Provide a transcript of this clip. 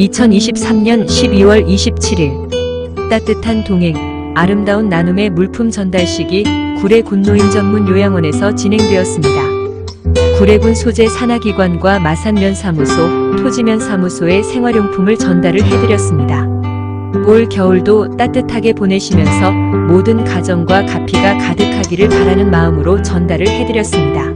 2023년 12월 27일 따뜻한 동행, 아름다운 나눔의 물품 전달식이 구례 군 노인 전문 요양원에서 진행되었습니다. 구례군 소재 산하기관과 마산면 사무소, 토지면 사무소에 생활용품을 전달을 해드렸습니다. 올 겨울도 따뜻하게 보내시면서 모든 가정과 가피가 가득하기를 바라는 마음으로 전달을 해드렸습니다.